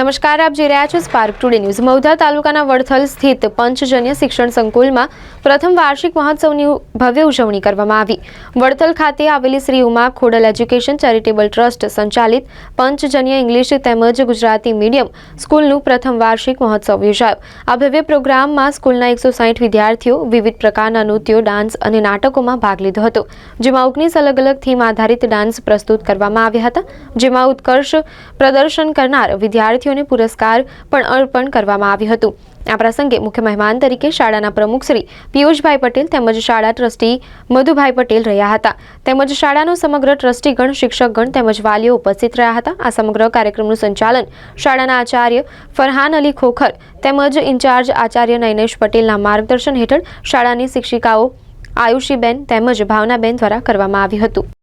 નમસ્કાર, આપ જોઈ રહ્યા છો સ્પાર્ક ટુડે ન્યૂઝ મૌધા તાલુકાના વડથલ સ્થિત પંચજન્ય શિક્ષણ સંકુલમાં પ્રથમ વાર્ષિક મહોત્સવની ભવ્ય ઉજવણી કરવામાં આવી. વડથલ ખાતે આવેલી Shri Uma Khodal education charitable trust સંચાલિત પંચજન્ય ઇંગ્લિશ તેમજ ગુજરાતી મીડિયમ સ્કૂલનું પ્રથમ વાર્ષિક મહોત્સવ યોજાયો. આ ભવ્ય પ્રોગ્રામમાં સ્કૂલના એકસો સાઠ વિદ્યાર્થીઓ વિવિધ પ્રકારના નૃત્યો, ડાન્સ અને નાટકોમાં ભાગ લીધો હતો. જેમાં ઓગણીસ અલગ અલગ થીમ આધારિત ડાન્સ પ્રસ્તુત કરવામાં આવ્યા હતા, જેમાં ઉત્કર્ષ પ્રદર્શન કરનાર વિદ્યાર્થીઓને પુરસ્કાર પણ અર્પણ કરવામાં આવ્યું હતું. આ પ્રસંગે મુખ્ય મહેમાન તરીકે શાળાના પ્રમુખ શ્રી પિયુષભાઈ પટેલ તેમજ શાળા ટ્રસ્ટી મધુભાઈ પટેલ રહ્યા હતા. તેમજ શાળાનો સમગ્ર ટ્રસ્ટીગણ, શિક્ષકગણ તેમજ વાલીઓ ઉપસ્થિત રહ્યા હતા. આ સમગ્ર કાર્યક્રમનું સંચાલન શાળાના આચાર્ય ફરહાન અલી ખોખર તેમજ ઇન્ચાર્જ આચાર્ય નૈનેશ પટેલના માર્ગદર્શન હેઠળ શાળાની શિક્ષિકાઓ આયુષીબેન તેમજ ભાવનાબેન દ્વારા કરવામાં આવ્યું હતું.